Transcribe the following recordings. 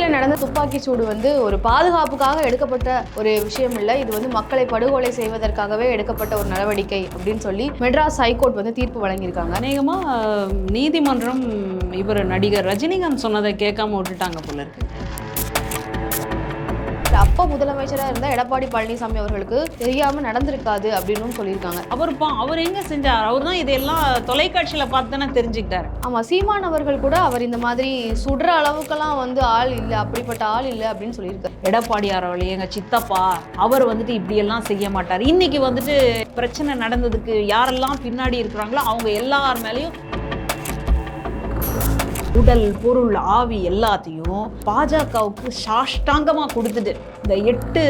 தூத்துக்குடியில் நடந்த துப்பாக்கி சூடு வந்து ஒரு பாதுகாப்புக்காக எடுக்கப்பட்ட ஒரு விஷயம் இல்லை. இது வந்து மக்களை படுகொலை செய்வதற்காகவே எடுக்கப்பட்ட ஒரு நடவடிக்கை அப்படின்னு சொல்லி மெட்ராஸ் ஹைகோர்ட் வந்து தீர்ப்பு வழங்கியிருக்காங்க. அநேகமாக நீதிமன்றம் இவர் நடிகர் ரஜினிகாந்த் சொன்னதை கேட்காம விட்டுட்டாங்க போல இருக்கு. அப்போ முதலமைச்சராக இருந்த எடப்பாடி பழனிசாமி அவர்களுக்கு தெரியாம நடந்திருக்காது அப்படின்னு சொல்லியிருக்காங்க. அவர் அவர் எங்க செஞ்சார்? அவர் தான் இதெல்லாம் தொலைக்காட்சியில பார்த்து தானே தெரிஞ்சுக்கிட்டாரு. ஆமா சீமான் அவர்கள் கூட அவர் இந்த மாதிரி சுடுற அளவுக்கெல்லாம் வந்து ஆள் இல்லை அப்படிப்பட்ட ஆள் இல்லை அப்படின்னு சொல்லியிருக்காரு. எடப்பாடியார் அவர்கள் எங்க சித்தப்பா அவர் வந்துட்டு இப்படியெல்லாம் செய்ய மாட்டார். இன்னைக்கு வந்துட்டு பிரச்சனை நடந்ததுக்கு யாரெல்லாம் பின்னாடி இருக்கிறாங்களோ அவங்க எல்லார் மேலேயும் உடல் பொருள் ஆவி எல்லாத்தையும் பாஜகவுக்கு சாஷ்டாங்கமா கொடுத்துட்டு இந்த எட்டு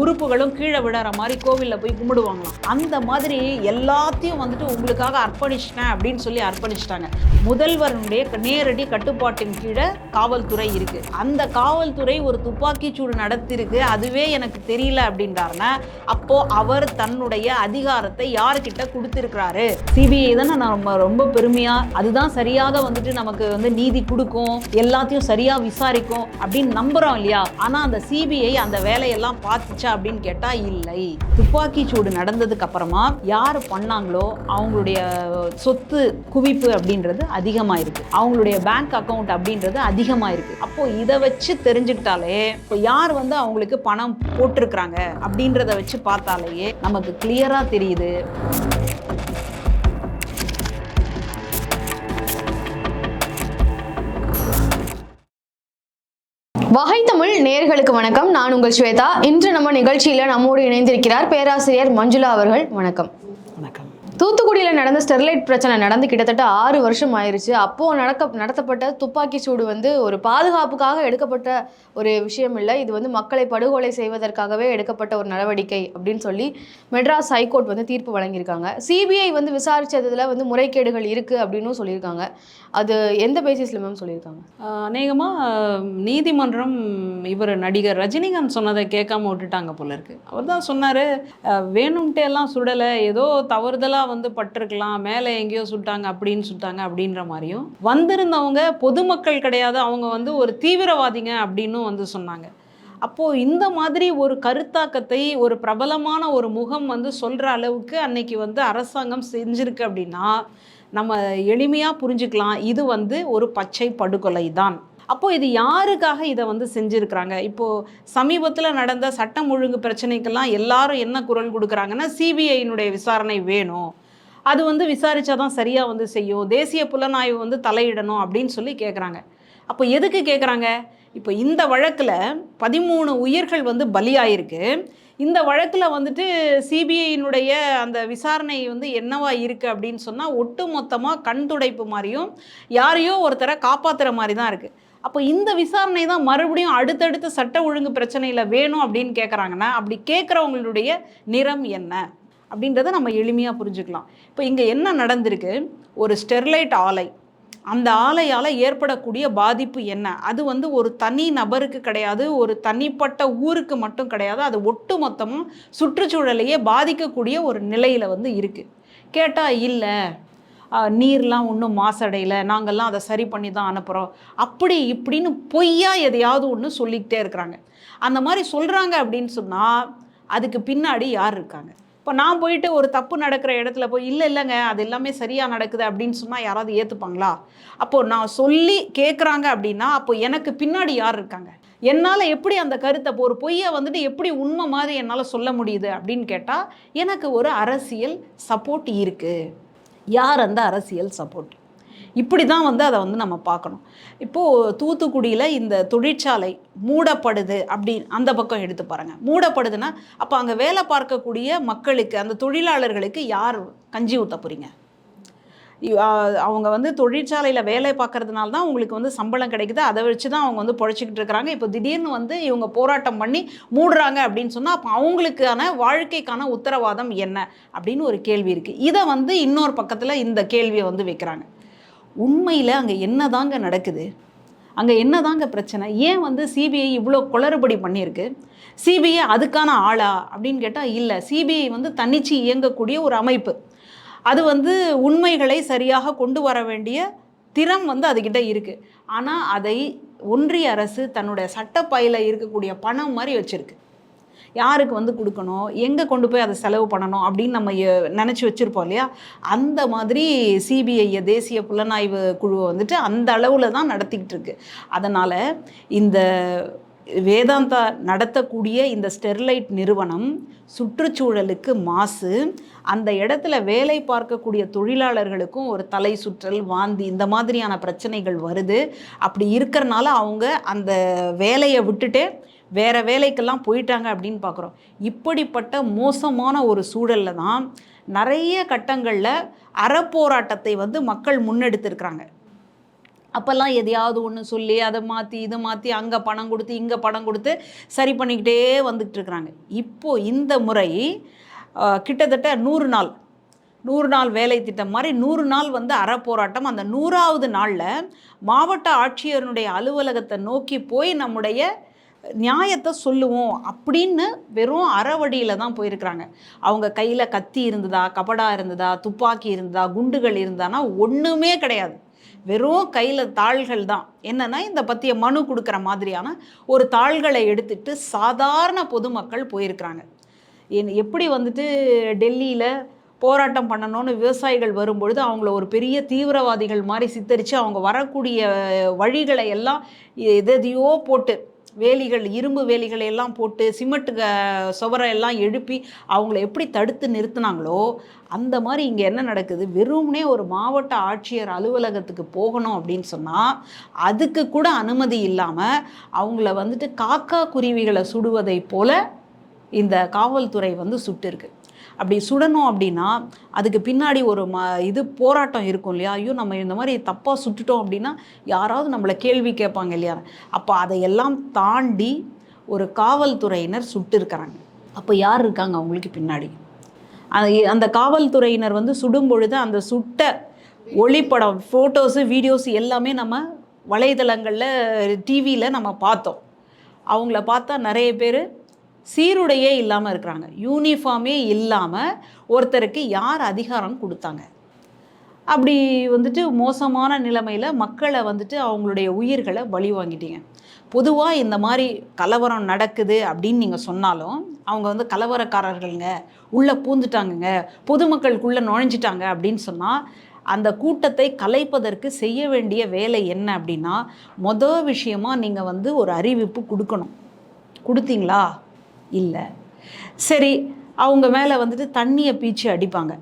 உறுப்புகளும் கீழே விடுற மாதிரி கோவில்ல போய் கும்பிடுவாங்களாம். அந்த மாதிரி எல்லாத்தையும் வந்துட்டு உங்களுக்காக அர்ப்பணிச்சிட்டேன் அப்படின்னு சொல்லி அர்ப்பணிச்சிட்டாங்க. முதல்வருடைய நேரடி கட்டுப்பாட்டின் கீழே காவல்துறை இருக்கு. அந்த காவல்துறை ஒரு துப்பாக்கி சூடு நடத்திருக்கு. அதுவே எனக்கு தெரியல அப்படின்றாருன்னா அப்போ அவர் தன்னுடைய அதிகாரத்தை யாருக்கிட்ட கொடுத்துருக்கிறாரு? சிபிஐ தானே நம்ம ரொம்ப பெருமையா அதுதான் சரியாக வந்துட்டு நமக்கு வந்து நீதி கொடுக்கும் எல்லாத்தையும் சரியா விசாரிக்கும் அப்படின்னு நம்புறோம் இல்லையா? ஆனா அந்த சிபிஐ அந்த அந்த வேலையெல்லாம் பார்த்துச்சா அப்படின்னு கேட்டா இல்லை. துப்பாக்கி சூடு நடந்ததுக்கு அப்புறமா யார் பண்ணாங்களோ அவங்களுடைய சொத்து குவிப்பு அப்படின்றது அதிகமாக இருக்கு அவங்களுடைய பேங்க் அக்கவுண்ட் அப்படின்றது அதிகமாக இருக்கு அப்போ இதை வச்சு தெரிஞ்சுக்கிட்டாலே இப்போ யார் வந்து அவங்களுக்கு பணம் போட்டிருக்கிறாங்க அப்படின்றத வச்சு பார்த்தாலேயே நமக்கு கிளியரா தெரியுது. வகை தமிழ் நேர்களுக்கு வணக்கம். நான் உங்கள் ஸ்வேதா. இன்று நம்ம நிகழ்ச்சியில நம்மோடு இணைந்திருக்கிறார் பேராசிரியர் மஞ்சுளா அவர்கள். வணக்கம் வணக்கம். தூத்துக்குடியில் நடந்த ஸ்டெர்லைட் பிரச்சனை நடந்து கிட்டத்தட்ட ஆறு வருஷம் ஆயிருச்சு. அப்போ நடக்க நடத்தப்பட்ட துப்பாக்கி சூடு வந்து ஒரு பாதுகாப்புக்காக எடுக்கப்பட்ட ஒரு விஷயம் இல்லை. இது வந்து மக்களை படுகொலை செய்வதற்காகவே எடுக்கப்பட்ட ஒரு நடவடிக்கை அப்படின்னு சொல்லி மெட்ராஸ் ஹைகோர்ட் வந்து தீர்ப்பு வழங்கியிருக்காங்க. சிபிஐ வந்து விசாரிச்சதுல வந்து முறைகேடுகள் இருக்குது அப்படின்னு சொல்லியிருக்காங்க. அது எந்த பேசிஸில் மேம் சொல்லியிருக்காங்க? அநேகமாக நீதிமன்றம் இவர் நடிகர் ரஜினிகாந்த் சொன்னதை கேட்காம விட்டுட்டாங்க போல இருக்கு. அவர் தான் சொன்னார் வேணும்ட்டே எல்லாம் சுடலை. ஏதோ தவறுதலாக வந்து பட்டிருக்கலாம் மேலே எங்கேயோ சுட்டாங்க அப்படின்னு சுட்டாங்க அப்படின்ற மாதிரியும். வந்திருந்தவங்க பொதுமக்கள் கிடையாது அவங்க வந்து ஒரு தீவிரவாதிங்க அப்படின்னும் வந்து சொன்னாங்க. அப்போது இந்த மாதிரி ஒரு கருத்தாக்கத்தை ஒரு பிரபலமான ஒரு முகம் வந்து சொல்கிற அளவுக்கு அன்னைக்கு வந்து அரசாங்கம் செஞ்சிருக்கு அப்படின்னா நம்ம எளிமையாக புரிஞ்சுக்கலாம். இது வந்து ஒரு பச்சை படுகொலை தான் அப்போது இது யாருக்காக இதை வந்து செஞ்சுருக்கிறாங்க? இப்போது சமீபத்தில் நடந்த சட்டம் ஒழுங்கு பிரச்சனைக்கெல்லாம் எல்லாரும் என்ன குரல் கொடுக்குறாங்கன்னா சிபிஐனுடைய விசாரணை வேணும். அது வந்து விசாரித்தா தான் சரியாக வந்து செய்யும். தேசிய புலனாய்வு வந்து தலையிடணும் அப்படின்னு சொல்லி கேட்குறாங்க அப்போ எதுக்கு கேட்குறாங்க இப்போ இந்த வழக்கில் பதிமூணு உயிர்கள் வந்து பலியாயிருக்கு. இந்த வழக்கில் வந்துட்டு சிபிஐயினுடைய அந்த விசாரணை வந்து என்னவா இருக்குது அப்படின்னு சொன்னால் ஒட்டு மொத்தமாக கண் துடைப்பு மாதிரியும் யாரையோ ஒருத்தரை காப்பாற்றுற மாதிரி தான் இருக்குது அப்போ இந்த விசாரணை தான் மறுபடியும் அடுத்தடுத்த சட்ட ஒழுங்கு பிரச்சனையில் வேணும் அப்படின்னு கேட்குறாங்கன்னா அப்படி கேட்குறவங்களுடைய நிறம் என்ன? அப்படின்றத நம்ம எளிமையாக புரிஞ்சுக்கலாம். இப்போ இங்கே என்ன நடந்திருக்கு? ஒரு ஸ்டெர்லைட் ஆலை. அந்த ஆலையால் ஏற்படக்கூடிய பாதிப்பு என்ன? அது வந்து ஒரு தனி நபருக்கு கிடையாது ஒரு தனிப்பட்ட ஊருக்கு மட்டும் கிடையாது அது ஒட்டு மொத்தமும் சுற்றுச்சூழலையே பாதிக்கக்கூடிய ஒரு நிலையில் வந்து இருக்குது கேட்டால் இல்லை. நீர்லாம் ஒன்றும் மாசடையலை நாங்கள்லாம் அதை சரி பண்ணி தான் அனுப்புகிறோம் அப்படி இப்படின்னு பொய்யா எதையாவது ஒன்று சொல்லிக்கிட்டே இருக்கிறாங்க. அந்த மாதிரி சொல்கிறாங்க அப்படின்னு சொன்னால் அதுக்கு பின்னாடி யார் இருக்காங்க? இப்போ நான் போயிட்டு ஒரு தப்பு நடக்கிற இடத்துல போய் இல்லை இல்லைங்க அது எல்லாமே சரியாக நடக்குது அப்படின்னு சொன்னால் யாராவது ஏற்றுப்பாங்களா அப்போது நான் சொல்லி கேட்குறாங்க அப்படின்னா அப்போ எனக்கு பின்னாடி யார் இருக்காங்க? என்னால் எப்படி அந்த கருத்தை இப்போ ஒரு பொய்யை வந்துட்டு எப்படி உண்மை மாதிரி என்னால் சொல்ல முடியுது அப்படின்னு கேட்டால் எனக்கு ஒரு அரசியல் சப்போர்ட் இருக்குது யார் அந்த அரசியல் சப்போர்ட் இப்படி தான் வந்து அதை வந்து நம்ம பார்க்கணும். இப்போது தூத்துக்குடியில் இந்த தொழிற்சாலை மூடப்படுது அப்படி அந்த பக்கம் எடுத்து பாருங்கள் மூடப்படுதுன்னா அப்போ அங்கே வேலை பார்க்கக்கூடிய மக்களுக்கு அந்த தொழிலாளர்களுக்கு யார் கஞ்சி ஊற்ற போகிறீங்க அவங்க வந்து தொழிற்சாலையில் வேலை பார்க்கறதுனால தான் உங்களுக்கு வந்து சம்பளம் கிடைக்குது. அதை வச்சு தான் அவங்க வந்து பொழைச்சிக்கிட்டு இருக்கிறாங்க. இப்போ திடீர்னு வந்து இவங்க போராட்டம் பண்ணி மூடுறாங்க அப்படின்னு சொன்னால் அப்போ அவங்களுக்கான வாழ்க்கைக்கான உத்தரவாதம் என்ன? அப்படின்னு ஒரு கேள்வி இருக்குது இதை வந்து இன்னொரு பக்கத்தில் இந்த கேள்வியை வந்து வைக்கிறாங்க. உண்மையில் அங்கே என்னதாங்க நடக்குது? அங்கே என்னதாங்க பிரச்சனை? ஏன் வந்து சிபிஐ இவ்வளோ குளறுபடி பண்ணியிருக்கு? சிபிஐ அதுக்கான ஆளா? அப்படின்னு கேட்டால் இல்லை. சிபிஐ வந்து தன்னிச்சு இயங்கக்கூடிய ஒரு அமைப்பு. அது வந்து உண்மைகளை சரியாக கொண்டு வர வேண்டிய திறம் வந்து அதுக்கிட்ட இருக்குது ஆனால் அதை ஒன்றிய அரசு தன்னுடைய சட்டப்பையில் இருக்கக்கூடிய பணம் மாதிரி வச்சுருக்கு. யாருக்கு வந்து கொடுக்கணும்? எங்கே கொண்டு போய் அதை செலவு பண்ணணும்? அப்படின்னு நம்ம நினச்சி வச்சுருப்போம் இல்லையா? அந்த மாதிரி சிபிஐ தேசிய புலனாய்வு குழுவை வந்துட்டு அந்த அளவில் தான் நடத்திக்கிட்டு இருக்கு. அதனால் இந்த வேதாந்தா நடத்தக்கூடிய இந்த ஸ்டெர்லைட் நிறுவனம் சுற்றுச்சூழலுக்கு மாசு. அந்த இடத்துல வேலை பார்க்கக்கூடிய தொழிலாளர்களுக்கும் ஒரு தலை சுற்றல் வாந்தி இந்த மாதிரியான பிரச்சனைகள் வருது. அப்படி இருக்கிறனால அவங்க அந்த வேலையை விட்டுட்டு வேறு வேலைக்கெல்லாம் போயிட்டாங்க அப்படின்னு பார்க்குறோம். இப்படிப்பட்ட மோசமான ஒரு சூழலில் தான் நிறைய கட்டங்களில் அறப்போராட்டத்தை வந்து மக்கள் முன்னெடுத்திருக்கிறாங்க. அப்போல்லாம் எதையாவது ஒன்று சொல்லி அதை மாற்றி இதை மாற்றி அங்கே பணம் கொடுத்து இங்கே பணம் கொடுத்து சரி பண்ணிக்கிட்டே வந்துக்கிட்டு இருக்கிறாங்க. இப்போது இந்த முறை கிட்டத்தட்ட நூறு நாள் நூறு நாள் வேலை திட்டம் மாதிரி நூறு நாள் வந்து அறப்போராட்டம். அந்த நூறாவது நாளில் மாவட்ட ஆட்சியருடைய அலுவலகத்தை நோக்கி போய் நம்முடைய நியாயத்தை சொல்லுவோம் அப்படின்னு வெறும் அறவடியில் தான் போயிருக்கிறாங்க. அவங்க கையில் கத்தி இருந்ததா கபடா இருந்ததா துப்பாக்கி இருந்ததா குண்டுகள் இருந்தானா ஒன்றுமே கிடையாது. வெறும் கையில் தாள்கள் தான். என்னென்னா இந்த பற்றிய மனு கொடுக்குற மாதிரியான ஒரு தாள்களை எடுத்துட்டு சாதாரண பொதுமக்கள் போயிருக்கிறாங்க. என் எப்படி வந்துட்டு டெல்லியில் போராட்டம் பண்ணணும்னு விவசாயிகள் வரும்பொழுது அவங்கள ஒரு பெரிய தீவிரவாதிகள் மாதிரி சித்தரித்து அவங்க வரக்கூடிய வழிகளை எல்லாம் எதையோ போட்டு வேலிகள் இரும்பு வேலிகளை எல்லாம் போட்டு சிமெண்ட் சுவரை எல்லாம் எழுப்பி அவங்கள எப்படி தடுத்து நிறுத்தினாங்களோ அந்த மாதிரி இங்கே என்ன நடக்குது? வெறும்னே ஒரு மாவட்ட ஆட்சியர் அலுவலகத்துக்கு போகணும் அப்படின்னு சொன்னால் அதுக்கு கூட அனுமதி இல்லாமல் அவங்கள வந்துட்டு காக்கா குருவிகளை சுடுவதை போல இந்த காவல்துறை வந்து சுட்டிருக்கு. அப்படி சுடணும் அப்படின்னா அதுக்கு பின்னாடி ஒரு ம இது போராட்டம் இருக்கும் இல்லையா? ஐயோ நம்ம இந்த மாதிரி தப்பாக சுட்டுட்டோம் அப்படின்னா யாராவது நம்மளை கேள்வி கேட்பாங்க இல்லையா? அப்போ அதையெல்லாம் தாண்டி ஒரு காவல்துறையினர் சுட்டிருக்கிறாங்க. அப்போ யார் இருக்காங்க அவங்களுக்கு பின்னாடி? அந்த- அந்த காவல்துறையினர் வந்து சுடும் பொழுது அந்த சுட்ட ஒளிப்படம் ஃபோட்டோஸு வீடியோஸ் எல்லாமே நம்ம வலைதளங்களில் டிவியில் நம்ம பார்த்தோம். அவங்கள பார்த்தா நிறைய பேர் சீருடையே இல்லாமல் இருக்கிறாங்க. யூனிஃபார்மே இல்லாமல் ஒருத்தருக்கு யார் அதிகாரம் கொடுத்தாங்க? அப்படி வந்துட்டு மோசமான நிலைமையில் மக்களை வந்துட்டு அவங்களுடைய உயிர்களை பலி வாங்கிட்டீங்க. பொதுவாக இந்த மாதிரி கலவரம் நடக்குது அப்படின்னு நீங்கள் சொன்னாலும் அவங்க வந்து கலவரக்காரர்கள்ங்க உள்ளே பூந்துட்டாங்கங்க பொதுமக்களுக்குள்ளே நுழைஞ்சிட்டாங்க அப்படின்னு சொன்னால் அந்த கூட்டத்தை கலைப்பதற்கு செய்ய வேண்டிய வேலை என்ன அப்படின்னா மொதல் விஷயமா நீங்கள் வந்து ஒரு அறிவிப்பு கொடுக்கணும். கொடுத்தீங்களா? இல்லை. சரி அவங்க மேலே வந்துட்டு தண்ணியை பீச்சு அடிப்பாங்க.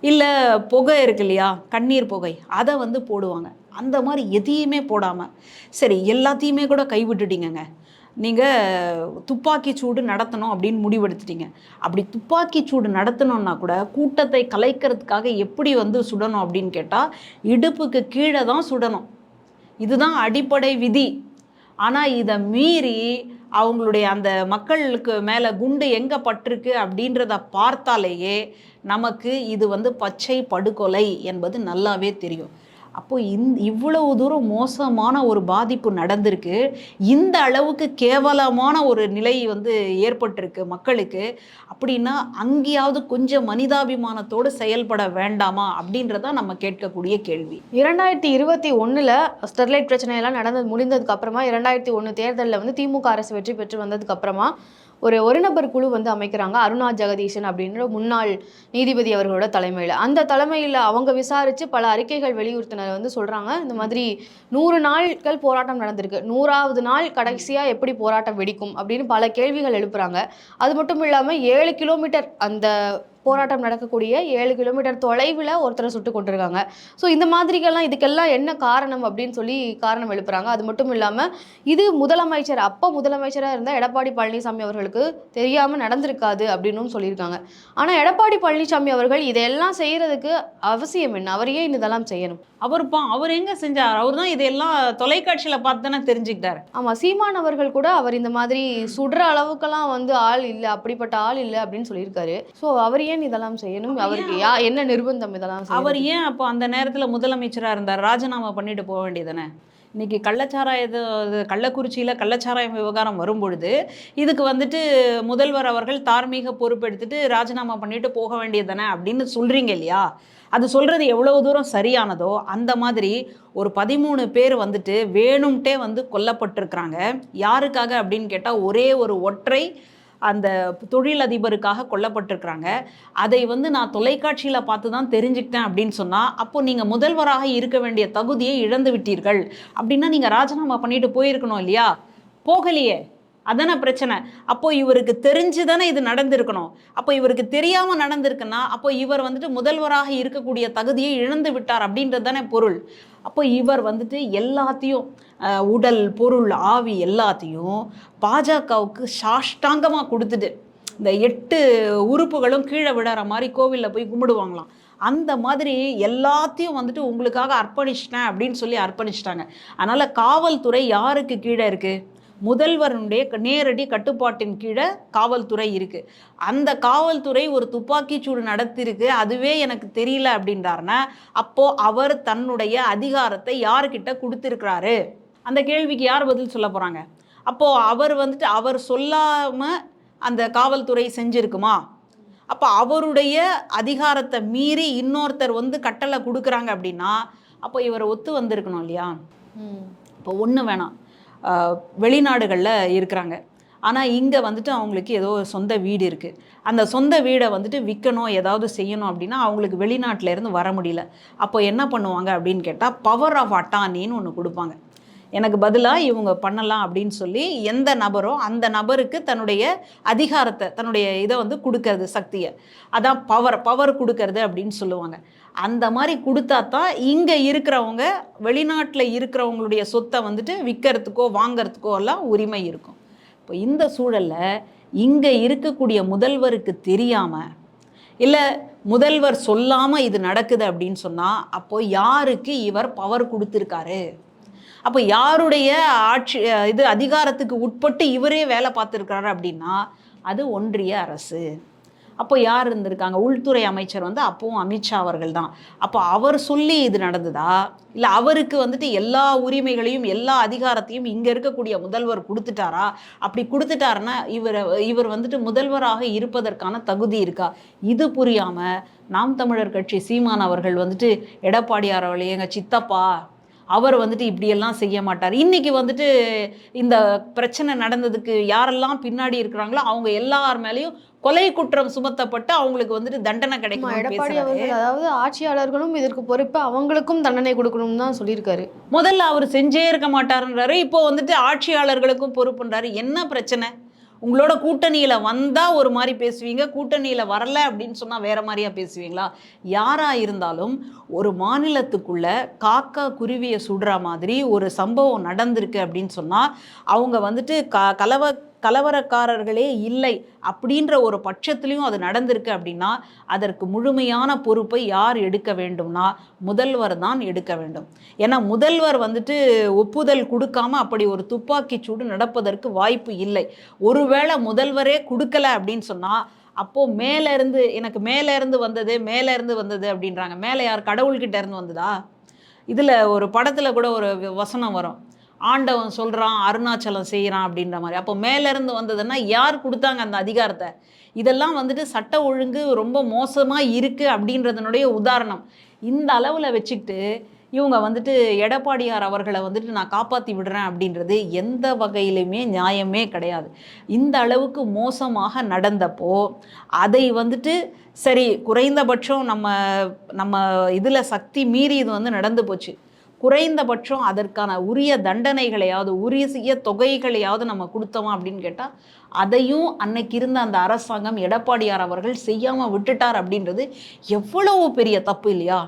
இல்லை புகை இருக்கு இல்லையா? கண்ணீர் புகை. அதை வந்து போடுவாங்க. அந்த மாதிரி எதையுமே போடாமல் சரி எல்லாத்தையுமே கூட கைவிட்டுட்டீங்கங்க நீங்கள் துப்பாக்கி சூடு நடத்தணும் அப்படின்னு முடிவெடுத்துட்டீங்க. அப்படி துப்பாக்கி சூடு நடத்தணும்னா கூட கூட்டத்தை கலைக்கிறதுக்காக எப்படி வந்து சுடணும் அப்படின்னு கேட்டால் இடுப்புக்கு கீழே தான் சுடணும். இதுதான் அடிப்படை விதி. ஆனால் இதை மீறி அவங்களுடைய அந்த மக்களுக்கு மேலே குண்டு எங்கே பட்டிருக்கு அப்படின்றத பார்த்தாலேயே நமக்கு இது வந்து பச்சை படுகொலை என்பது நல்லாவே தெரியும். அப்போ இந் இவ்வளவு தூரம் மோசமான ஒரு பாதிப்பு நடந்திருக்கு. இந்த அளவுக்கு கேவலமான ஒரு நிலை வந்து ஏற்பட்டிருக்கு மக்களுக்கு. அப்படின்னா அங்கேயாவது கொஞ்சம் மனிதாபிமானத்தோடு செயல்பட வேண்டாமா? அப்படின்றத நம்ம கேட்கக்கூடிய கேள்வி. இரண்டாயிரத்தி இருபத்தி ஒன்றில் ஸ்டெர்லைட் பிரச்சனையெல்லாம் நடந்தது முடிந்ததுக்கு அப்புறமா இரண்டாயிரத்தி ஒன்று தேர்தலில் வந்து திமுக அரசு வெற்றி பெற்று வந்ததுக்கு அப்புறமா ஒரு ஒரு நபர் குழு வந்து அமைக்கிறாங்க அருணா ஜெகதீசன் அப்படின்ற முன்னாள் நீதிபதி அவர்களோட தலைமையில். அந்த தலைமையில் அவங்க விசாரித்து பல அறிக்கைகள் வெளியுறுத்தினர் வந்து சொல்கிறாங்க இந்த மாதிரி நூறு நாட்கள் போராட்டம் நடந்திருக்கு. நூறாவது நாள் கடைசியாக எப்படி போராட்டம் வெடிக்கும் அப்படின்னு பல கேள்விகள் எழுப்புகிறாங்க அது மட்டும் இல்லாமல் ஏழு கிலோமீட்டர் அந்த போராட்டம் நடக்கக்கூடிய ஏழு கிலோமீட்டர் தொலைவில் ஒருத்தரை சுட்டு கொண்டிருக்காங்க ஸோ இந்த மாதிரிகள்லாம் இதுக்கெல்லாம் என்ன காரணம் அப்படின்னு சொல்லி காரணம் எழுப்புறாங்க. அது மட்டும் இல்லாமல் இது முதலமைச்சர் அப்போ முதலமைச்சராக இருந்த எடப்பாடி பழனிசாமி அவர்களுக்கு தெரியாமல் நடந்திருக்காது அப்படின்னும் சொல்லியிருக்காங்க. ஆனால் எடப்பாடி பழனிசாமி அவர்கள் இதையெல்லாம் செய்யறதுக்கு அவசியம் என்ன? அவர் ஏன் இதெல்லாம் செய்யணும்? அவர் பா அவர் எங்கே செஞ்சார்? அவர் தான் இதெல்லாம் தொலைக்காட்சியில் பார்த்து தானே தெரிஞ்சுக்கிட்டாரு. ஆமாம் சீமான் அவர்கள் கூட அவர் இந்த மாதிரி சுடுற அளவுக்கெல்லாம் வந்து ஆள் இல்லை அப்படிப்பட்ட ஆள் இல்லை அப்படின்னு சொல்லியிருக்காரு. ஸோ அவர் ஏன் இதெல்லாம் செய்யணும்? அவருக்கு யா என்ன நிர்பந்தம் இதெல்லாம் அவர்? ஏன் அப்போ அந்த நேரத்தில் முதலமைச்சராக இருந்தார்? ராஜினாமா பண்ணிட்டு போக வேண்டியதானே இன்னைக்கு கள்ளச்சாராயது கள்ளக்குறிச்சியில் கள்ளச்சாராயம் விவகாரம் வரும்பொழுது இதுக்கு வந்துட்டு முதல்வர் அவர்கள் தார்மீக பொறுப்பெடுத்துட்டு ராஜினாமா பண்ணிட்டு போக வேண்டியது தானே அப்படின்னு சொல்கிறீங்க இல்லையா? அது சொல்கிறது எவ்வளவு தூரம் சரியானதோ அந்த மாதிரி ஒரு பதிமூணு பேர் வந்துட்டு வேணும்ட்டே வந்து கொல்லப்பட்டிருக்கிறாங்க. யாருக்காக அப்படின்னு கேட்டால் ஒரே ஒரு ஒற்றை அந்த தொழிலதிபருக்காக கொல்லப்பட்டிருக்கிறாங்க. அதை வந்து நான் தொலைக்காட்சியில் பார்த்து தான் தெரிஞ்சுக்கிட்டேன் அப்படின்னு சொன்னால் அப்போ நீங்கள் முதல்வராக இருக்க வேண்டிய தகுதியை இழந்து விட்டீர்கள் அப்படின்னா நீங்கள் ராஜினாமா பண்ணிட்டு போயிருக்கணும் இல்லையா? போகலையே. அதானே பிரச்சனை. அப்போ இவருக்கு தெரிஞ்சு தானே இது நடந்திருக்கணும். அப்போ இவருக்கு தெரியாமல் நடந்திருக்குன்னா அப்போ இவர் வந்துட்டு முதல்வராக இருக்கக்கூடிய தகுதியை இழந்து விட்டார் அப்படின்றது தானே பொருள். அப்போ இவர் வந்துட்டு எல்லாத்தையும் உடல் பொருள் ஆவி எல்லாத்தையும் பாஜகவுக்கு சாஷ்டாங்கமாக கொடுத்துட்டு இந்த எட்டு உறுப்புகளும் கீழே விடுற மாதிரி கோவிலில் போய் கும்பிடுவாங்களாம். அந்த மாதிரி எல்லாத்தையும் வந்துட்டு உங்களுக்காக அர்ப்பணிச்சிட்டேன் அப்படின்னு சொல்லி அர்ப்பணிச்சிட்டாங்க. அதனால் காவல்துறை யாருக்கு கீழே இருக்குது முதல்வருடைய நேரடி கட்டுப்பாட்டின் கீழே காவல்துறை இருக்கு. அந்த காவல்துறை ஒரு துப்பாக்கி சூடு நடத்திருக்கு. அதுவே எனக்கு தெரியல அப்படின்றாருன்னா அப்போ அவர் தன்னுடைய அதிகாரத்தை யார்கிட்ட கொடுத்திருக்கிறாரு? அந்த கேள்விக்கு யார் பதில் சொல்ல போறாங்க? அப்போ அவர் வந்துட்டு அவர் சொல்லாம அந்த காவல்துறை செஞ்சிருக்குமா? அப்போ அவருடைய அதிகாரத்தை மீறி இன்னொருத்தர் வந்து கட்டளை கொடுக்குறாங்க அப்படின்னா அப்போ இவர் ஒத்து வந்திருக்கணும் இல்லையா? இப்போ ஒன்று வேணாம். வெளிநாடுகளில் இருக்கிறாங்க. ஆனால் இங்கே வந்துட்டு அவங்களுக்கு ஏதோ சொந்த வீடு இருக்குது அந்த சொந்த வீடை வந்துட்டு விற்கணும் ஏதாவது செய்யணும் அப்படின்னா அவங்களுக்கு வெளிநாட்டிலேருந்து வர முடியல. அப்போ என்ன பண்ணுவாங்க அப்படின்னு கேட்டால் பவர் ஆஃப் அட்டானின்னு ஒன்று கொடுப்பாங்க. எனக்கு பதிலாக இவங்க பண்ணலாம் அப்படின்னு சொல்லி எந்த நபரோ அந்த நபருக்கு தன்னுடைய அதிகாரத்தை தன்னுடைய இதை வந்து கொடுக்கறது சக்தியை. அதான் பவர் பவர் கொடுக்கறது அப்படின்னு சொல்லுவாங்க. அந்த மாதிரி கொடுத்தா தான் இங்கே இருக்கிறவங்க வெளிநாட்டில் இருக்கிறவங்களுடைய சொத்தை வந்துட்டு விற்கிறதுக்கோ வாங்கிறதுக்கோ எல்லாம் உரிமை இருக்கும். இப்போ இந்த சூழலில் இங்கே இருக்கக்கூடிய முதல்வருக்கு தெரியாமல் இல்லை முதல்வர் சொல்லாமல் இது நடக்குது அப்படின்னு சொன்னால் அப்போது யாருக்கு இவர் பவர் கொடுத்துருக்காரு? அப்போ யாருடைய ஆட்சி இது அதிகாரத்துக்கு உட்பட்டு இவரே வேலை பார்த்துருக்காரு அப்படின்னா அது ஒன்றிய அரசு. அப்போ யார் இருந்திருக்காங்க? உள்துறை அமைச்சர் வந்து அப்பவும் அமித்ஷா அவர்கள் தான் அப்போ அவர் சொல்லி இது நடந்ததா? இல்லை அவருக்கு வந்துட்டு எல்லா உரிமைகளையும் எல்லா அதிகாரத்தையும் இங்கே இருக்கக்கூடிய முதல்வர் கொடுத்துட்டாரா? அப்படி கொடுத்துட்டாருன்னா இவர் இவர் வந்துட்டு முதல்வராக இருப்பதற்கான தகுதி இருக்கா? இது புரியாமல் நாம் தமிழர் கட்சி சீமான் அவர்கள் வந்துட்டு எடப்பாடியார் அவர்களே எங்கள் சித்தப்பா அவர் வந்துட்டு இப்படியெல்லாம் செய்ய மாட்டார். இன்னைக்கு வந்துட்டு இந்த பிரச்சனை நடந்ததுக்கு யாரெல்லாம் பின்னாடி இருக்கிறாங்களோ அவங்க எல்லார் மேலேயும் கொலை குற்றம் சுமத்தப்பட்டு அவங்களுக்கு வந்துட்டு தண்டனை கிடைக்கும் எடப்பாடி அவர்கள் அதாவது ஆட்சியாளர்களும் இதற்கு பொறுப்பு அவங்களுக்கும் தண்டனை கொடுக்கணும்னு தான் சொல்லியிருக்காரு. முதல்ல அவர் செஞ்சே இருக்க மாட்டாருன்றாரு. இப்போ வந்துட்டு ஆட்சியாளர்களுக்கும் பொறுப்புன்றாரு. என்ன பிரச்சனை? உங்களோட கூட்டணியில் வந்தால் ஒரு மாதிரி பேசுவீங்க கூட்டணியில் வரல அப்படின்னு சொன்னால் வேற மாதிரியா பேசுவீங்களா? யாராக இருந்தாலும் ஒரு மாநிலத்துக்குள்ள காக்கா குருவியை சுடுற மாதிரி ஒரு சம்பவம் நடந்திருக்கு அப்படின்னு சொன்னால் அவங்க வந்துட்டு க கலவை கலவரக்காரர்களே இல்லை அப்படின்ற ஒரு பட்சத்துலேயும் அது நடந்திருக்கு அப்படின்னா அதற்கு முழுமையான பொறுப்பை யார் எடுக்க வேண்டும்னா முதல்வர் தான் எடுக்க வேண்டும். ஏன்னா முதல்வர் வந்துட்டு ஒப்புதல் கொடுக்காம அப்படி ஒரு துப்பாக்கி சூடு நடப்பதற்கு வாய்ப்பு இல்லை. ஒருவேளை முதல்வரே கொடுக்கல அப்படின்னு சொன்னால் அப்போது மேலேருந்து எனக்கு மேலேருந்து வந்தது மேலேருந்து வந்தது அப்படின்றாங்க. மேலே யார்? கடவுள்கிட்ட இருந்து வந்ததா? இதில் ஒரு படத்தில் கூட ஒரு வசனம் வரும். ஆண்டவன் சொல்கிறான் அருணாச்சலம் செய்கிறான் அப்படின்ற மாதிரி. அப்போ மேலேருந்து வந்ததுன்னா யார் கொடுத்தாங்க அந்த அதிகாரத்தை? இதெல்லாம் வந்துட்டு சட்ட ஒழுங்கு ரொம்ப மோசமாக இருக்குது அப்படின்றதுனுடைய உதாரணம். இந்த அளவில் வச்சுக்கிட்டு இவங்க வந்துட்டு எடப்பாடியார் அவர்களை வந்துட்டு நான் காப்பாற்றி விடுறேன் அப்படின்றது எந்த வகையிலுமே நியாயமே கிடையாது. இந்த அளவுக்கு மோசமாக நடந்தப்போ அதை வந்துட்டு சரி குறைந்தபட்சம் நம்ம நம்ம இதில் சக்தி மீறி இது வந்து நடந்து போச்சு. குறைந்தபட்சம் அதற்கான உரிய தண்டனைகளையாவது உரிய தொகைகளையாவது நம்ம கொடுத்தோமா அப்படின்னு கேட்டால் அதையும் அன்னைக்கு இருந்த அந்த அரசாங்கம் எடப்பாடியார் அவர்கள் செய்யாமல் விட்டுட்டார் அப்படின்றது எவ்வளவு பெரிய தப்பு இல்லையா?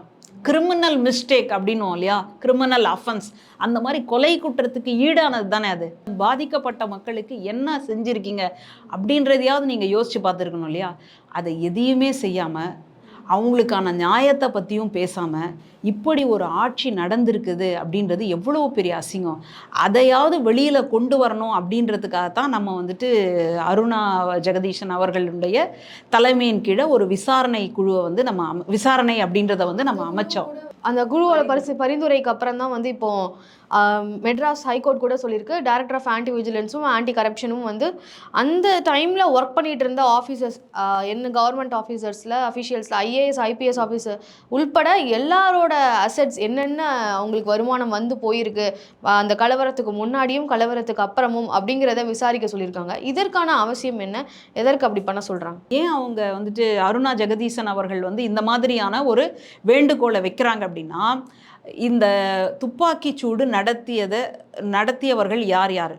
கிரிமினல் மிஸ்டேக் அப்படின்னுவோம் இல்லையா? கிரிமினல் அஃபென்ஸ் அந்த மாதிரி கொலை குற்றத்துக்கு ஈடானது தானே அது? பாதிக்கப்பட்ட மக்களுக்கு என்ன செஞ்சுருக்கீங்க அப்படின்றதையாவது நீங்கள் யோசிச்சு பார்த்துருக்கணும் இல்லையா? அதை எதையுமே செய்யாமல் அவங்களுக்கான நியாயத்தை பற்றியும் பேசாமல் இப்படி ஒரு ஆட்சி நடந்திருக்குது அப்படின்றது எவ்வளோ பெரிய அசிங்கம்? அதையாவது வெளியில் கொண்டு வரணும் அப்படின்றதுக்காக தான் நம்ம வந்துட்டு அருணா ஜெகதீஷன் அவர்களுடைய தலைமையின் கீழே ஒரு விசாரணை குழுவை வந்து நம்ம அம- விசாரணை அப்படின்றத வந்து நம்ம அமைச்சோம். அந்த குழுவோட பரிசு பரிந்துரைக்கு அப்புறம் தான் வந்து இப்போ மெட்ராஸ் ஹைகோர்ட் கூட சொல்லியிருக்கு. டைரக்டர் ஆஃப் ஆன்டி விஜிலன்ஸும் ஆன்டி கரப்ஷனும் வந்து அந்த டைமில் ஒர்க் பண்ணிகிட்டு இருந்த ஆஃபீஸர்ஸ் என்ன கவர்மெண்ட் ஆஃபீஸர்ஸில் அஃபிஷியல்ஸில் ஐஏஎஸ் ஐபிஎஸ் ஆஃபீஸர் உள்பட எல்லாரோட அசட்ஸ் என்னென்ன அவங்களுக்கு வருமானம் வந்து போயிருக்கு அந்த கலவரத்துக்கு முன்னாடியும் கலவரத்துக்கு அப்புறமும் அப்படிங்கிறத விசாரிக்க சொல்லியிருக்காங்க. இதற்கான அவசியம் என்ன? எதற்கு அப்படி பண்ண சொல்கிறாங்க ஏன் அவங்க வந்துட்டு அருணா ஜெகதீசன் அவர்கள் வந்து இந்த மாதிரியான ஒரு வேண்டுகோளை வைக்கிறாங்க அப்படின்னா இந்த துப்பாக்கி சூடு நடத்தியதை நடத்தியவர்கள் யார் யார்?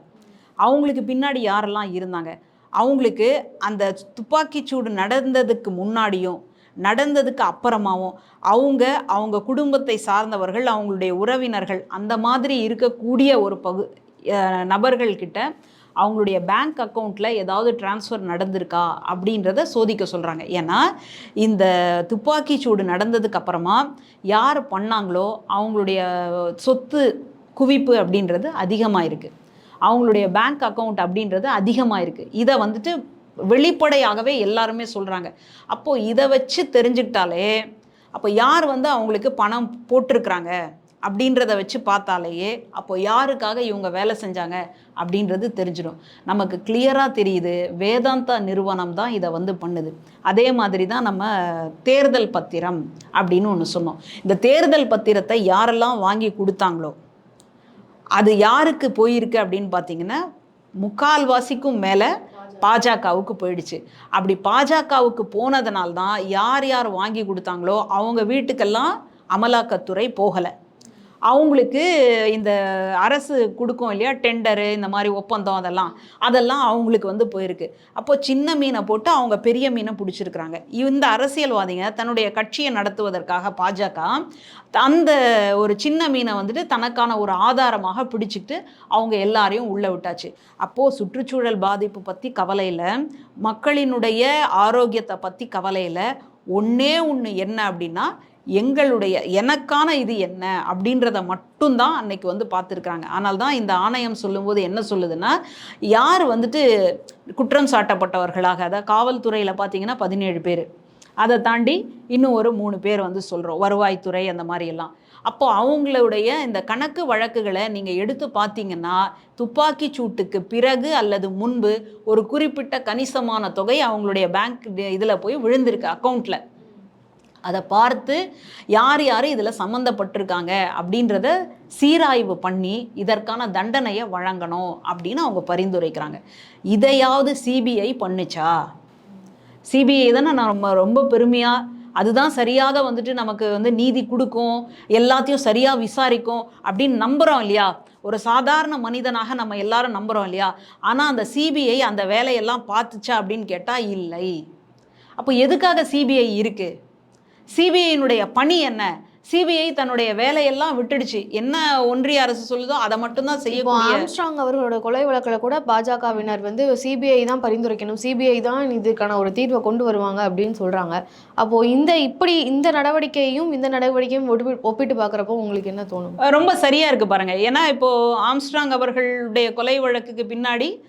அவங்களுக்கு பின்னாடி யாரெல்லாம் இருந்தாங்க? அவங்களுக்கு அந்த துப்பாக்கி சூடு நடந்ததுக்கு முன்னாடியும் நடந்ததுக்கு அப்புறமாவும் அவங்க அவங்க குடும்பத்தை சார்ந்தவர்கள் அவங்களுடைய உறவினர்கள் அந்த மாதிரி இருக்கக்கூடிய ஒரு பகு நபர்கள்கிட்ட அவங்களுடைய பேங்க் அக்கௌண்ட்டில் ஏதாவது ட்ரான்ஸ்ஃபர் நடந்திருக்கா அப்படின்றத சோதிக்க சொல்கிறாங்க ஏன்னா இந்த துப்பாக்கி சூடு நடந்ததுக்கு அப்புறமா யார் பண்ணாங்களோ அவங்களுடைய சொத்து குவிப்பு அப்படின்றது அதிகமாக இருக்குது அவங்களுடைய பேங்க் அக்கௌண்ட் அப்படின்றது அதிகமாக இருக்குது இதை வந்துட்டு வெளிப்படையாகவே எல்லாருமே சொல்கிறாங்க அப்போது இதை வச்சு தெரிஞ்சுக்கிட்டாலே அப்போ யார் வந்து அவங்களுக்கு பணம் போட்டிருக்கிறாங்க? அப்படின்றத வச்சு பார்த்தாலேயே அப்போ யாருக்காக இவங்க வேலை செஞ்சாங்க அப்படின்றது தெரிஞ்சிடும் நமக்கு கிளியராக தெரியுது. வேதாந்தா நிறுவனம் தான் இதை வந்து பண்ணுது. அதே மாதிரி தான் நம்ம தேர்தல் பத்திரம் அப்படின்னு ஒன்று சொன்னோம். இந்த தேர்தல் பத்திரத்தை யாரெல்லாம் வாங்கி கொடுத்தாங்களோ அது யாருக்கு போயிருக்கு அப்படின்னு பார்த்தீங்கன்னா முக்கால்வாசிக்கும் மேலே பாஜகவுக்கு போயிடுச்சு. அப்படி பாஜகவுக்கு போனதுனால்தான் யார் யார் வாங்கி கொடுத்தாங்களோ அவங்க வீட்டுக்கெல்லாம் அமலாக்கத்துறை போகலை. அவங்களுக்கு இந்த அரசு கொடுக்கும் இல்லையா? டெண்டரு இந்த மாதிரி ஒப்பந்தம் அதெல்லாம். அதெல்லாம் அவங்களுக்கு வந்து போயிருக்கு. அப்போ சின்ன மீனை போட்டு அவங்க பெரிய மீனை பிடிச்சிருக்கிறாங்க. இந்த அரசியல்வாதிங்க தன்னுடைய கட்சியை நடத்துவதற்காக பாஜக அந்த ஒரு சின்ன மீனை வந்துட்டு தனக்கான ஒரு ஆதாரமாக பிடிச்சிக்கிட்டு அவங்க எல்லாரையும் உள்ளே விட்டாச்சு. அப்போது சுற்றுச்சூழல் பாதிப்பு பற்றி கவலையில் மக்களினுடைய ஆரோக்கியத்தை பற்றி கவலையில் ஒன்றே ஒன்று என்ன அப்படின்னா எங்களுடைய எனக்கான இது என்ன அப்படின்றத மட்டும்தான் அன்னைக்கு வந்து பார்த்துருக்காங்க ஆனால் தான் இந்த ஆணையம் சொல்லும்போது என்ன சொல்லுதுன்னா யார் வந்துட்டு குற்றம் சாட்டப்பட்டவர்களாக அதாவது காவல்துறையில் பார்த்தீங்கன்னா பதினேழு பேர். அதை தாண்டி இன்னும் ஒரு மூணு பேர் வந்து சொல்கிறோம் வருவாய்த்துறை அந்த மாதிரி எல்லாம் அப்போ அவங்களுடைய இந்த கணக்கு வழக்குகளை நீங்கள் எடுத்து பார்த்தீங்கன்னா துப்பாக்கி சூட்டுக்கு பிறகு அல்லது முன்பு ஒரு குறிப்பிட்ட கணிசமான தொகை அவங்களுடைய பேங்க் இதில் போய் விழுந்திருக்கு அக்கௌண்ட்டில் அதை பார்த்து யார் யார் இதில் சம்மந்தப்பட்டிருக்காங்க அப்படின்றத சீராய்வு பண்ணி இதற்கான தண்டனையை வழங்கணும் அப்படின்னு அவங்க பரிந்துரைக்கிறாங்க. இதையாவது சிபிஐ பண்ணுச்சா? சிபிஐ தானே நம்ம ரொம்ப பெருமையாக அதுதான் சரியாக வந்துட்டு நமக்கு வந்து நீதி கொடுக்கும் எல்லாத்தையும் சரியாக விசாரிக்கும் அப்படின்னு நம்புகிறோம் இல்லையா? ஒரு சாதாரண மனிதனாக நம்ம எல்லாரும் நம்புகிறோம் இல்லையா? ஆனால் அந்த சிபிஐ அந்த வேலையெல்லாம் பார்த்துச்சா அப்படின்னு கேட்டால் இல்லை. அப்போ எதுக்காக சிபிஐ இருக்குது சிபிஐனுடைய பணி என்ன? சிபிஐ தன்னுடைய வேலையெல்லாம் விட்டுடுச்சு. என்ன ஒன்றிய அரசு சொல்லுதோ அதை மட்டும்தான் செய்யக்கூடிய ஆம்ஸ்ட்ராங் அவர்களோட கொலை வழக்கில் கூட பாஜகவினர் வந்து சிபிஐ தான் பரிந்துரைக்கணும். சிபிஐ தான் இதுக்கான ஒரு தீர்வை கொண்டு வருவாங்க அப்படின்னு சொல்றாங்க. அப்போ இந்த இப்படி இந்த நடவடிக்கையும் இந்த நடவடிக்கையும் ஒப்பி- ஒப்பிட்டு பார்க்குறப்போ உங்களுக்கு என்ன தோணும்? ரொம்ப சரியா இருக்கு பாருங்க. ஏன்னா இப்போ ஆம்ஸ்ட்ராங் அவர்களுடைய கொலை வழக்குக்கு பின்னாடி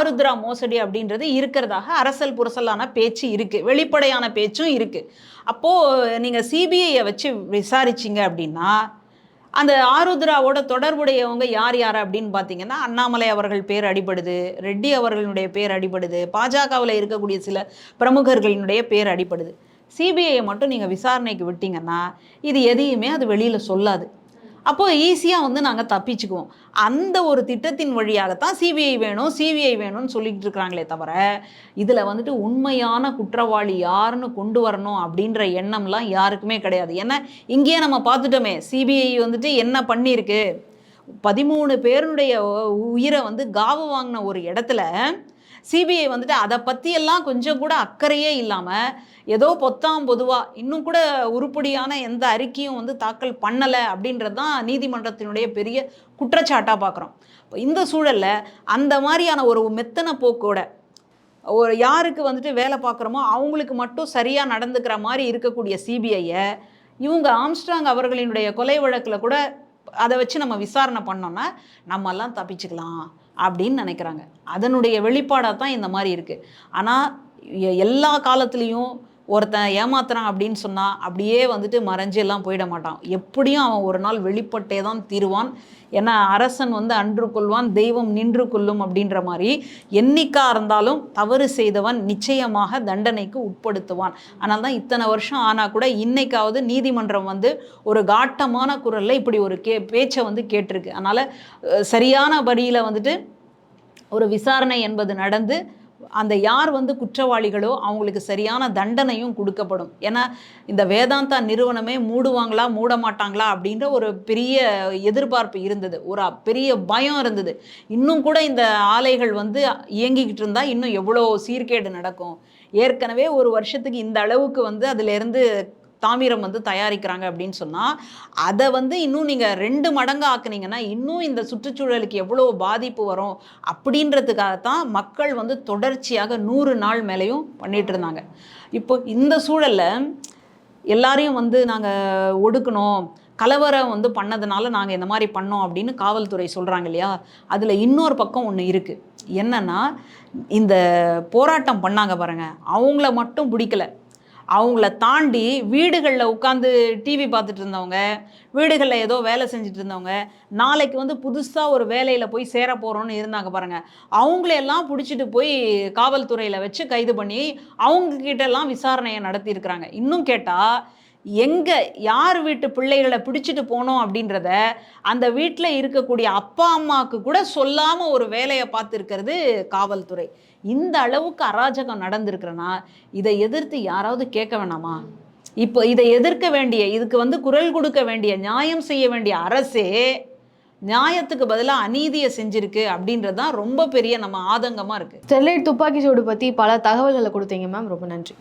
ஆருத்ரா மோசடி அப்படின்றது இருக்கிறதாக அரசல் புரசலான பேச்சு இருக்கு. வெளிப்படையான பேச்சும் இருக்கு. அப்போ நீங்க சிபிஐயை வச்சு விசாரிச்சிங்க அப்படின்னா அந்த ஆருத்ராவோட தொடர்புடையவங்க யார் யார் அப்படின்னு பார்த்தீங்கன்னா அண்ணாமலை அவர்கள் பேர் அடிபடுது ரெட்டி அவர்களுடைய பேர் அடிபடுது பாஜகவில் இருக்கக்கூடிய சில பிரமுகர்களினுடைய பேர் அடிபடுது. சிபிஐயை மட்டும் நீங்கள் விசாரணைக்கு விட்டீங்கன்னா இது எதையுமே அது வெளியில் சொல்லாது. அப்போது ஈஸியாக வந்து நாங்கள் தப்பிச்சுக்குவோம். அந்த ஒரு திட்டத்தின் வழியாகத்தான் சிபிஐ வேணும் சிபிஐ வேணும்னு சொல்லிட்டு இருக்கிறாங்களே தவிர இதில் வந்துட்டு உண்மையான குற்றவாளி யாருன்னு கொண்டு வரணும் அப்படின்ற எண்ணம்லாம் யாருக்குமே கிடையாது. ஏன்னா இங்கேயே நம்ம பார்த்துட்டோமே சிபிஐ வந்துட்டு என்ன பண்ணியிருக்கு? பதிமூணு பேருடைய உயிரை வந்து காவு வாங்கின ஒரு இடத்துல சிபிஐ வந்துட்டு அதை பற்றியெல்லாம் கொஞ்சம் கூட அக்கறையே இல்லாமல் ஏதோ பொத்தாம் பொதுவாக இன்னும் கூட உருப்படியான எந்த அறிக்கையும் வந்து தாக்கல் பண்ணலை அப்படின்றது தான் நீதிமன்றத்தினுடைய பெரிய குற்றச்சாட்டாக பார்க்குறோம் இப்போ இந்த சூழலில் அந்த மாதிரியான ஒரு மெத்தன போக்கோட ஒரு யாருக்கு வந்துட்டு வேலை பார்க்குறோமோ அவங்களுக்கு மட்டும் சரியாக நடந்துக்கிற மாதிரி இருக்கக்கூடிய சிபிஐயை இவங்க ஆம்ஸ்ட்ராங் அவர்களினுடைய கொலை வழக்கில் கூட அதை வச்சு நம்ம விசாரணை பண்ணோன்னா நம்மெல்லாம் தப்பிச்சுக்கலாம் அப்படின்னு நினைக்கிறாங்க. அதனுடைய வெளிப்பாடாக தான் இந்த மாதிரி இருக்குது ஆனால் எல்லா காலத்துலேயும் ஒருத்தன் ஏமாத்துறான் அப்படின்னு சொன்னால் அப்படியே வந்துட்டு மறைஞ்சு எல்லாம் போயிட மாட்டான். எப்படியும் அவன் ஒரு நாள் வெளிப்பட்டே தான் தீருவான். ஏன்னா அரசன் வந்து அன்று கொள்வான் தெய்வம் நின்று கொள்ளும் அப்படின்ற மாதிரி என்னைக்கா இருந்தாலும் தவறு செய்தவன் நிச்சயமாக தண்டனைக்கு உட்படுத்துவான். ஆனால் தான் இத்தனை வருஷம் ஆனால் கூட இன்னைக்காவது நீதிமன்றம் வந்து ஒரு காட்டமான குரலில் இப்படி ஒரு கே பேச்சை வந்து கேட்டிருக்கு. அதனால் சரியான படியில் வந்துட்டு ஒரு விசாரணை என்பது நடந்து அந்த யார் வந்து குற்றவாளிகளோ அவங்களுக்கு சரியான தண்டனையும் கொடுக்கப்படும். ஏன்னா இந்த வேதாந்தா நிறுவனமே மூடுவாங்களா மூட மாட்டாங்களா அப்படின்ற ஒரு பெரிய எதிர்பார்ப்பு இருந்தது. ஒரு பெரிய பயம் இருந்தது. இன்னும் கூட இந்த ஆலைகள் வந்து இயங்கிக்கிட்டு இருந்தால் இன்னும் எவ்வளோ சீர்கேடு நடக்கும். ஏற்கனவே ஒரு வருஷத்துக்கு இந்த அளவுக்கு வந்து அதிலிருந்து தாமிரம் வந்து தயாரிக்கிறாங்க அப்படின்னு சொன்னால் அதை வந்து இன்னும் நீங்கள் ரெண்டு மடங்கு ஆக்குனீங்கன்னா இன்னும் இந்த சுற்றுச்சூழலுக்கு எவ்வளோ பாதிப்பு வரும் அப்படின்றதுக்காகத்தான் மக்கள் வந்து தொடர்ச்சியாக நூறு நாள் மேலேயும் பண்ணிட்டு இருந்தாங்க. இப்போ இந்த சூழலில் எல்லாரையும் வந்து நாங்கள் ஒடுக்கணும் கலவரம் வந்து பண்ணதுனால நாங்கள் இந்த மாதிரி பண்ணோம் அப்படின்னு காவல்துறை சொல்கிறாங்க இல்லையா? அதில் இன்னொரு பக்கம் ஒன்று இருக்குது என்னென்னா இந்த போராட்டம் பண்ணாங்க பாருங்கள் அவங்கள மட்டும் பிடிக்கல. அவங்கள தாண்டி வீடுகளில் உட்காந்து டிவி பார்த்துட்டு இருந்தவங்க வீடுகளில் ஏதோ வேலை செஞ்சுட்டு இருந்தவங்க நாளைக்கு வந்து புதுசாக ஒரு வேலையில் போய் சேர போகிறோன்னு இருந்தாங்க பாருங்கள் அவங்களையெல்லாம் பிடிச்சிட்டு போய் காவல்துறையில் வச்சு கைது பண்ணி அவங்க விசாரணையை நடத்தியிருக்கிறாங்க. இன்னும் கேட்டால் எங்கே யார் வீட்டு பிள்ளைகளை பிடிச்சிட்டு போனோம் அப்படின்றத அந்த வீட்டில் இருக்கக்கூடிய அப்பா அம்மாவுக்கு கூட சொல்லாமல் ஒரு வேலையை பார்த்துருக்கிறது காவல்துறை. இந்த அளவுக்கு அராஜகம் நடந்திருக்கிறனா இதை எதிர்த்து யாராவது கேட்க வேணாமா? இப்போ இதை எதிர்க்க வேண்டிய இதுக்கு வந்து குரல் கொடுக்க வேண்டிய நியாயம் செய்ய வேண்டிய அரசே நியாயத்துக்கு பதிலாக அநீதியை செஞ்சிருக்கு அப்படின்றது தான் ரொம்ப பெரிய நம்ம ஆதங்கமாக இருக்குது ஸ்டெர்லைட் துப்பாக்கி சூடு பற்றி பல தகவல்களை கொடுத்தீங்க மேம். ரொம்ப நன்றி.